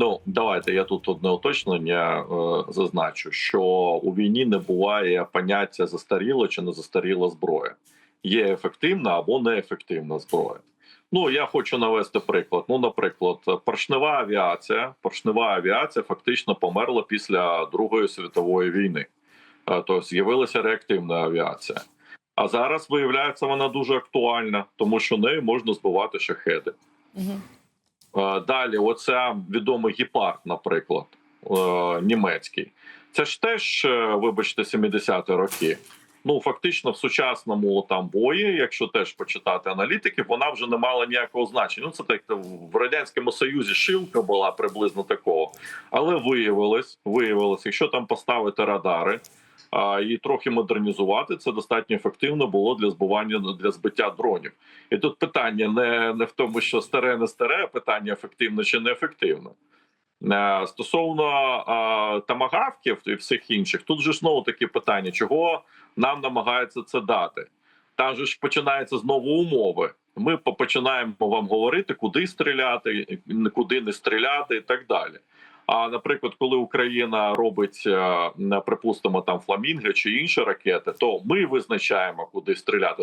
Ну давайте я тут одне уточнення е, зазначу, що у війні не буває поняття застаріло чи не застаріла зброя. Є ефективна або неефективна зброя. Ну я хочу навести приклад. Ну, наприклад, поршнева авіація, поршнева авіація фактично померла після Другої світової війни. Е, Тобто з'явилася реактивна авіація. А зараз виявляється, вона дуже актуальна, тому що нею можна збивати шахеди. Угу. Е, Далі, оця відомий гепард, наприклад, е, німецький. Це ж теж, е, вибачте, 70-ті роки. Ну, фактично, в сучасному там бої, якщо теж почитати аналітиків, вона вже не мала ніякого значення. Ну, це так в радянському союзі шилка була приблизно такого. Але виявилось, виявилось, якщо там поставити радари і трохи модернізувати, це достатньо ефективно було для збивання для збиття дронів. І тут питання не, не в тому, що старе не старе, а питання ефективно чи неефективно. Е, Стосовно тамагавків і всіх інших, тут же знову такі питання, чого нам намагаються це дати. Там же ж починаються знову умови. Ми починаємо вам говорити, куди стріляти, куди не стріляти, і так далі. А наприклад, коли Україна робить, е, припустимо, там фламінги чи інші ракети, то ми визначаємо, куди стріляти.